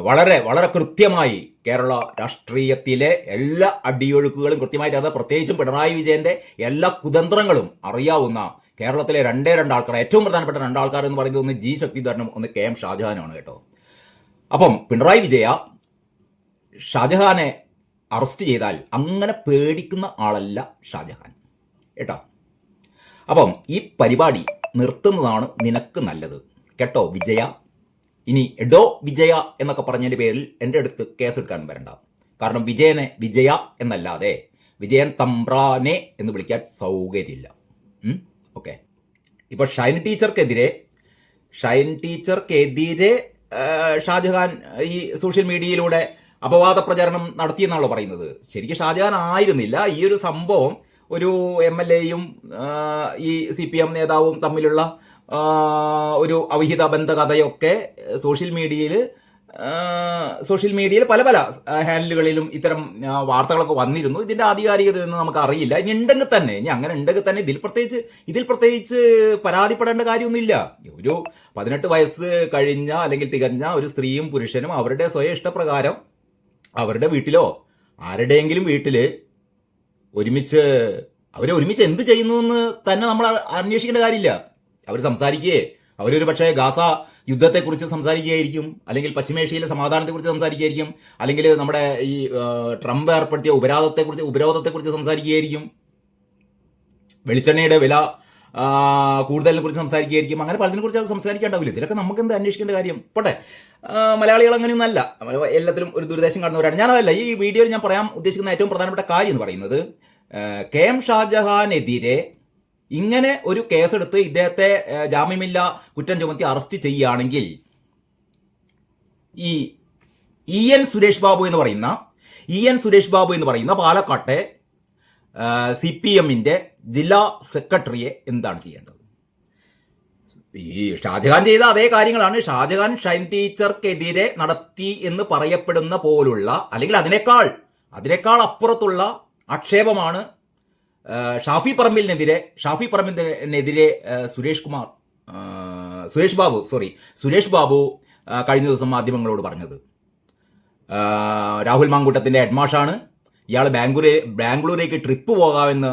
വളരെ വളരെ കൃത്യമായി കേരള രാഷ്ട്രീയത്തിലെ എല്ലാ അടിയൊഴുക്കുകളും കൃത്യമായിട്ട് അത് പ്രത്യേകിച്ചും പിണറായി വിജയന്റെ എല്ലാ കുതന്ത്രങ്ങളും അറിയാവുന്ന കേരളത്തിലെ രണ്ടേ രണ്ടാൾക്കാർ ഏറ്റവും പ്രധാനപ്പെട്ട രണ്ടാൾക്കാർ എന്ന് പറയുന്നത് ഒന്ന് ജി ശക്തിധരനും ഒന്ന് കെ എം ഷാജഹാനുമാണ് കേട്ടോ. അപ്പം പിണറായി വിജയ ഷാജഹാനെ അറസ്റ്റ് ചെയ്താൽ അങ്ങനെ പേടിക്കുന്ന ആളല്ല ഷാജഹാൻ കേട്ടോ. അപ്പം ഈ പരിപാടി നിർത്തുന്നതാണ് നിനക്ക് നല്ലത്. കേട്ടോ വിജയ? ഇനി എഡോ വിജയ എന്നൊക്കെ പറഞ്ഞതിന്റെ പേരിൽ എന്റെ അടുത്ത് കേസെടുക്കാൻ വരണ്ട. കാരണം വിജയനെ വിജയ എന്നല്ലാതെ വിജയൻ തമ്പ്രാനെ എന്ന് വിളിക്കാൻ സൗകര്യമില്ല. ഓക്കെ. ഇപ്പോൾ ഷൈൻ ടീച്ചർക്കെതിരെ ഷൈൻ ടീച്ചർക്കെതിരെ ഷാജഹാൻ ഈ സോഷ്യൽ മീഡിയയിലൂടെ അപവാദ പ്രചരണം നടത്തിയെന്നാണല്ലോ പറയുന്നത്. ശരിക്കും ഷാജഹാൻ ആയിരുന്നില്ല. ഈ ഒരു സംഭവം ഒരു എം എൽ എയും ഈ സി പി എം നേതാവും തമ്മിലുള്ള ഒരു അവിഹിത ബന്ധ കഥയൊക്കെ സോഷ്യൽ മീഡിയയിൽ സോഷ്യൽ മീഡിയയിൽ പല പല ഹാൻഡിലുകളിലും ഇത്തരം വാർത്തകളൊക്കെ വന്നിരുന്നു. ഇതിന്റെ ആധികാരികത എന്ന് നമുക്ക് അറിയില്ല. ഇനി ഉണ്ടെങ്കിൽ തന്നെ ഇനി അങ്ങനെ ഉണ്ടെങ്കിൽ തന്നെ ഇതിൽ പ്രത്യേകിച്ച് ഇതിൽ പ്രത്യേകിച്ച് പരാതിപ്പെടേണ്ട കാര്യമൊന്നുമില്ല. ഒരു പതിനെട്ട് വയസ്സ് കഴിഞ്ഞ അല്ലെങ്കിൽ തികഞ്ഞ ഒരു സ്ത്രീയും പുരുഷനും അവരുടെ സ്വയം ഇഷ്ടപ്രകാരം അവരുടെ വീട്ടിലോ ആരുടെയെങ്കിലും വീട്ടിൽ ഒരുമിച്ച് അവരെ ഒരുമിച്ച് എന്ത് ചെയ്യുന്നു എന്ന് തന്നെ നമ്മൾ അന്വേഷിക്കേണ്ട കാര്യമില്ല. അവർ സംസാരിക്കുകയെ അവരൊരു പക്ഷേ ഗാസ യുദ്ധത്തെക്കുറിച്ച് സംസാരിക്കുകയായിരിക്കും അല്ലെങ്കിൽ പശ്ചിമേഷ്യയിലെ സമാധാനത്തെക്കുറിച്ച് സംസാരിക്കുകയായിരിക്കും അല്ലെങ്കിൽ നമ്മുടെ ഈ ട്രംപ് ഏർപ്പെടുത്തിയ ഉപരോധത്തെക്കുറിച്ച് ഉപരോധത്തെക്കുറിച്ച് സംസാരിക്കുകയായിരിക്കും. വെളിച്ചെണ്ണയുടെ വില കൂടുതലിനെ കുറിച്ച് സംസാരിക്കുകയായിരിക്കും. അങ്ങനെ പലതിനെ കുറിച്ച് അവർ സംസാരിക്കേണ്ടാവില്ല. ഇതിലൊക്കെ നമുക്ക് എന്ത് അന്വേഷിക്കേണ്ട കാര്യം? പോട്ടെ. മലയാളികൾ മലയാളികൾ അങ്ങനെയൊന്നല്ല എല്ലാത്തിലും ഒരു ദുരുദ്ദേശം കാണുന്നവരാണ് ഞാനതല്ല ഈ വീഡിയോയിൽ ഞാൻ പറയാൻ ഉദ്ദേശിക്കുന്ന ഏറ്റവും പ്രധാനപ്പെട്ട കാര്യം എന്ന് പറയുന്നത് കെ എം ഷാജഹാനെതിരെ ഇങ്ങനെ ഒരു കേസെടുത്ത് ഇദ്ദേഹത്തെ ജാമ്യമില്ല കുറ്റം ചുമത്തി അറസ്റ്റ് ചെയ്യുകയാണെങ്കിൽ ഈ ഇ എൻ സുരേഷ് ബാബു എന്ന് പറയുന്ന ഇ എൻ സുരേഷ് ബാബു എന്ന് പറയുന്ന പാലക്കാട്ടെ സി പി എമ്മിന്റെ ജില്ലാ സെക്രട്ടറിയെ എന്താണ് ചെയ്യേണ്ടത്? ഈ ഷാജഹാൻ ചെയ്ത അതേ കാര്യങ്ങളാണ്. ഷാജഹാൻ ഷൈൻ ടീച്ചർക്കെതിരെ നടത്തി എന്ന് പറയപ്പെടുന്ന പോലുള്ള അല്ലെങ്കിൽ അതിനേക്കാൾ അതിനേക്കാൾ അപ്പുറത്തുള്ള ആക്ഷേപമാണ് ഷാഫി പറമ്പിലിനെതിരെ ഷാഫി പറമ്പിലിനെതിരെ സുരേഷ് കുമാർ സുരേഷ് ബാബു സോറി സുരേഷ് ബാബു കഴിഞ്ഞ ദിവസം മാധ്യമങ്ങളോട് പറഞ്ഞത്. രാഹുൽ മാങ്കൂട്ടത്തിന്റെ ഹെഡ്മാഷാണ് ഇയാൾ ബാംഗ്ലൂരെ ബാംഗ്ലൂരേക്ക് ട്രിപ്പ് പോകാമെന്ന്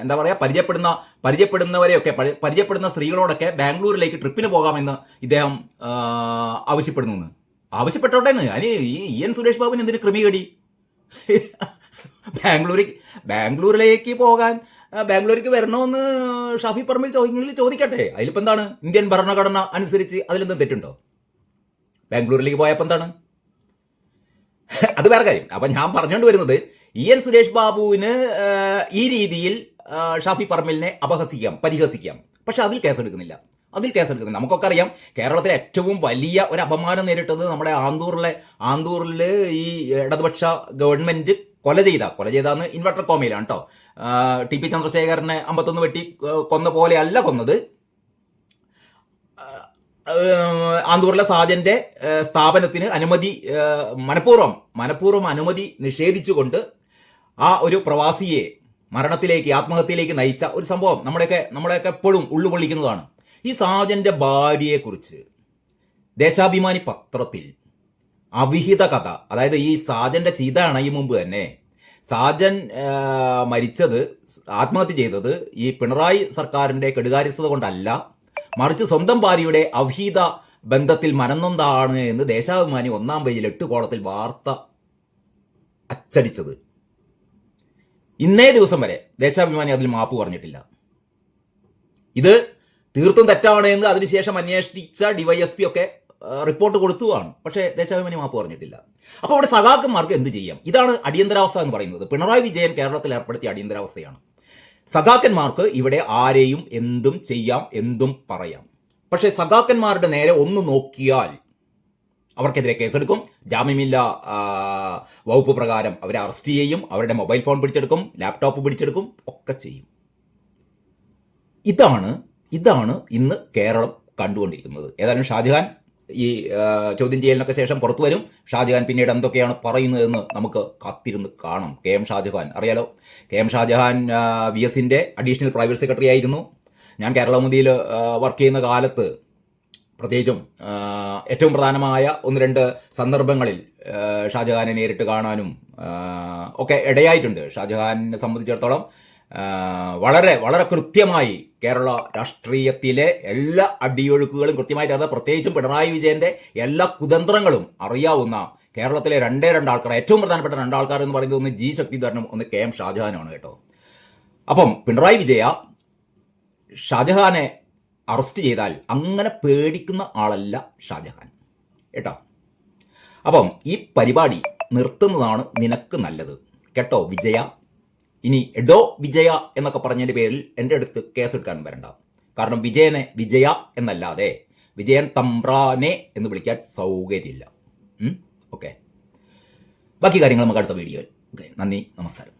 എന്താ പറയുക പരിചയപ്പെടുന്ന പരിചയപ്പെടുന്നവരെയൊക്കെ പരി- പരിചയപ്പെടുന്ന സ്ത്രീകളോടൊക്കെ ബാംഗ്ലൂരിലേക്ക് ട്രിപ്പിന് പോകാമെന്ന് ഇദ്ദേഹം ആവശ്യപ്പെടുന്നു എന്ന്. ആവശ്യപ്പെട്ടോട്ടെ എന്ന്? അതിന് ഈ എൻ സുരേഷ് ബാബുവിന് എന്തിനു ക്രമീകടി ബാംഗ്ലൂരേക്ക് ബാംഗ്ലൂരിലേക്ക് പോകാൻ ബാംഗ്ലൂരിക്ക് വരണമെന്ന് ഷാഫി പറമ്പിൽ ചോദിക്കെങ്കിൽ ചോദിക്കട്ടെ. അതിലിപ്പോൾ എന്താണ്? ഇന്ത്യൻ ഭരണഘടന അനുസരിച്ച് അതിലെന്തും തെറ്റുണ്ടോ? ബാംഗ്ലൂരിലേക്ക് പോയപ്പോൾ എന്താണ്? അത് വേറെ കാര്യം. അപ്പൊ ഞാൻ പറഞ്ഞുകൊണ്ട് വരുന്നത് ഇ എൻ സുരേഷ് ബാബുവിന് ഈ രീതിയിൽ ഷാഫി പറമ്പിലിനെ അപഹസിക്കാം പരിഹസിക്കാം. പക്ഷെ അതിൽ കേസെടുക്കുന്നില്ല. അതിൽ കേസെടുക്കുന്നില്ല. നമുക്കൊക്കെ അറിയാം കേരളത്തിലെ ഏറ്റവും വലിയ ഒരു അപമാനം നേരിട്ടത് നമ്മുടെ ആന്തൂറിലെ ആന്തൂറിൽ ഈ ഇടതുപക്ഷ ഗവൺമെന്റ് കൊല ചെയ്ത കൊല ചെയ്താന്ന് ഇൻവെർട്ടർ കോമയിലാണ് കേട്ടോ ടി പി ചന്ദ്രശേഖരനെ അമ്പത്തൊന്ന് വെട്ടി കൊന്ന പോലെയല്ല കൊന്നത്. ആന്തൂറിലെ സാജന്റെ സ്ഥാപനത്തിന് അനുമതി മനഃപൂർവം മനഃപൂർവം അനുമതി നിഷേധിച്ചുകൊണ്ട് ആ ഒരു പ്രവാസിയെ മരണത്തിലേക്ക് ആത്മഹത്യയിലേക്ക് നയിച്ച ഒരു സംഭവം നമ്മുടെയൊക്കെ നമ്മളെയൊക്കെ എപ്പോഴും ഉള്ളുകൊള്ളിക്കുന്നതാണ് ഈ സാജന്റെ ഭാര്യയെക്കുറിച്ച് ദേശാഭിമാനി പത്രത്തിൽ അവിഹിത കഥ. അതായത് ഈ സാജന്റെ ചീത അണയും മുമ്പ് തന്നെ സാജൻ മരിച്ചത് ആത്മഹത്യ ചെയ്തത് ഈ പിണറായി സർക്കാരിന്റെ കെടുകാര്യസ്ഥത കൊണ്ടല്ല. മറിച്ച് സ്വന്തം ഭാര്യയുടെ അവിഹിത ബന്ധത്തിൽ മനന്നൊന്താണ് എന്ന് ദേശാഭിമാനി ഒന്നാം പേജിൽ എട്ട് കോളത്തിൽ വാർത്ത അച്ചടിച്ചത്. ഇന്നേ ദിവസം വരെ ദേശാഭിമാനി അതിൽ മാപ്പ് പറഞ്ഞിട്ടില്ല. ഇത് തീർത്തും തെറ്റാണ് എന്ന് അതിനുശേഷം അന്വേഷിച്ച ഡിവൈഎസ്പി ഒക്കെ റിപ്പോർട്ട് കൊടുത്തുവാണ് പക്ഷേ ദേശാഭിമാനി മാപ്പ് പറഞ്ഞിട്ടില്ല. അപ്പോൾ അവിടെ സഖാക്കന്മാർക്ക് എന്ത് ചെയ്യാം? ഇതാണ് അടിയന്തരാവസ്ഥ എന്ന് പറയുന്നത്. പിണറായി വിജയൻ കേരളത്തിൽ ഏർപ്പെടുത്തിയ അടിയന്തരാവസ്ഥയാണ്. സഖാക്കന്മാർക്ക് ഇവിടെ ആരെയും എന്തും ചെയ്യാം എന്തും പറയാം. പക്ഷേ സഖാക്കന്മാരുടെ നേരെ ഒന്ന് നോക്കിയാൽ അവർക്കെതിരെ കേസെടുക്കും. ജാമ്യമില്ല വകുപ്പ് പ്രകാരം അവരെ അറസ്റ്റ് ചെയ്യും. അവരുടെ മൊബൈൽ ഫോൺ പിടിച്ചെടുക്കും. ലാപ്ടോപ്പ് പിടിച്ചെടുക്കും. ഒക്കെ ചെയ്യും. ഇതാണ് ഇതാണ് ഇന്ന് കേരളം കണ്ടുകൊണ്ടിരിക്കുന്നത്. ഏതായാലും ഷാജഹാൻ ഈ ചോദ്യം ചെയ്യലിനൊക്കെ ശേഷം പുറത്തു വരും. ഷാജഹാൻ പിന്നീട് എന്തൊക്കെയാണ് പറയുന്നതെന്ന് നമുക്ക് കാത്തിരുന്ന് കാണാം. K M Shajahan. അറിയാലോ? കെ എം ഷാജഹാൻ വി എസിന്റെ അഡീഷണൽ പ്രൈവറ്റ് സെക്രട്ടറി ആയിരുന്നു. ഞാൻ കേരളമുദിയിൽ വർക്ക് ചെയ്യുന്ന കാലത്ത് പ്രത്യേകിച്ചും ഏറ്റവും പ്രധാനമായ ഒന്ന് രണ്ട് സന്ദർഭങ്ങളിൽ ഷാജഹാനെ നേരിട്ട് കാണാനും ഒക്കെ ഇടയായിട്ടുണ്ട്. ഷാജഹാനെ സംബന്ധിച്ചിടത്തോളം വളരെ വളരെ കൃത്യമായി കേരള രാഷ്ട്രീയത്തിലെ എല്ലാ അടിയൊഴുക്കുകളും കൃത്യമായിട്ട് അറിയാം പ്രത്യേകിച്ചും പിണറായി വിജയന്റെ എല്ലാ കുതന്ത്രങ്ങളും അറിയാവുന്ന കേരളത്തിലെ രണ്ടേ രണ്ടാൾക്കാർ ഏറ്റവും പ്രധാനപ്പെട്ട രണ്ടാൾക്കാർ എന്ന് പറയുന്നത് ഒന്ന് ജി ശക്തിധരനും ഒന്ന് കെ എം ഷാജഹാനുമാണ് കേട്ടോ. അപ്പം പിണറായി വിജയ ഷാജഹാനെ അറസ്റ്റ് ചെയ്താൽ അങ്ങനെ പേടിക്കുന്ന ആളല്ല ഷാജഹാൻ കേട്ടോ. അപ്പം ഈ പരിപാടി നിർത്തുന്നതാണ് നിനക്ക് നല്ലത്. കേട്ടോ വിജയ? ഇനി എഡോ വിജയ എന്നൊക്കെ പറഞ്ഞതിന്റെ പേരിൽ എന്റെ അടുത്ത് കേസ് എടുക്കാൻ വരണ്ട. കാരണം വിജയനെ വിജയ എന്നല്ലാതെ വിജയൻ തമ്പ്രാനെ എന്ന് വിളിക്കാൻ സൗകര്യമില്ല. ഓക്കെ. ബാക്കി കാര്യങ്ങൾ നമുക്ക് അടുത്ത വീഡിയോയിൽ. നന്ദി നമസ്കാരം.